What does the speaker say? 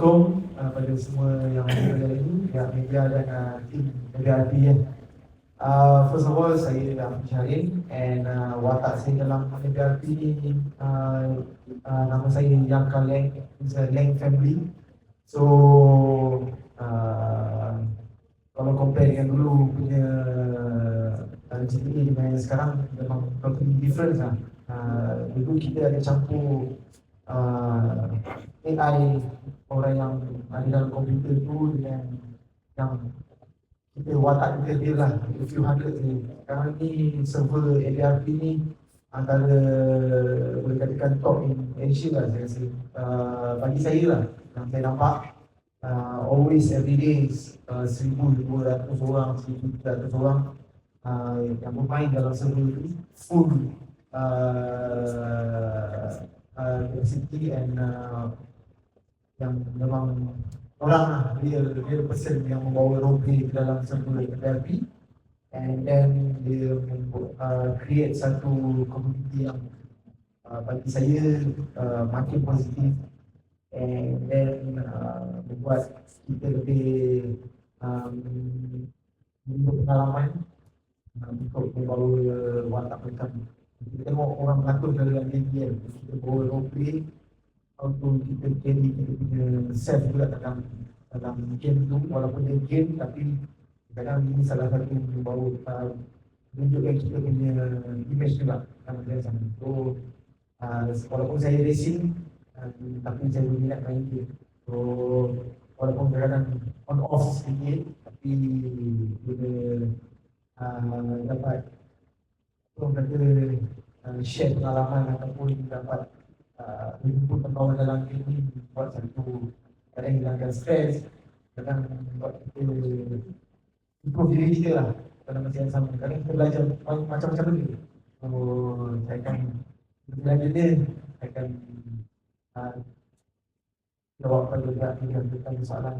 Assalamualaikum uh, pada semua yang hadir hari ini, pihak media dan uh, tim RP ya. Uh, first of all, saya Ahmad Syarin and uh, watak saya dalam ni uh, uh, nama saya Yang Kaleng, it's a Leng family. So, uh, kalau compare dengan dulu punya uh, GTA dengan sekarang memang totally different lah. Uh, dulu kita ada campur uh, AI orang yang ada dalam komputer tu dengan yang kita watak kita dia lah a few hundred ni sekarang ni server ADRP ni antara boleh katakan top in Asia lah saya rasa. Uh, bagi saya lah yang saya nampak uh, always every day uh, 1,200 orang, 1,300 orang uh, yang bermain dalam server tu full uh, uh, capacity and uh, yang memang orang lah. Dia dia person yang membawa roleplay ke dalam server therapy and then dia uh, create satu community yang uh, bagi saya uh, makin positif. And then uh, membuat kita lebih um, pengalaman uh, untuk membawa watak macam kita tengok orang beratur dalam kan kita bawa roleplay untuk kita carry kita punya self juga dalam dalam game tu walaupun dia game tapi kadang ini salah satu membawa uh, tunjukkan kita punya image juga dalam game sana so uh, walaupun saya racing uh, tapi saya berminat main game. So walaupun kadang on off sedikit tapi bila uh, dapat orang kata uh, share pengalaman ataupun dapat uh, kawan dalam ini buat satu kadang hilangkan stres kadang buat kita improve diri kita lah pada masa yang sama kadang kita belajar macam-macam benda so saya akan belajar dia saya akan uh, jawab pada pihak yang tentang soalan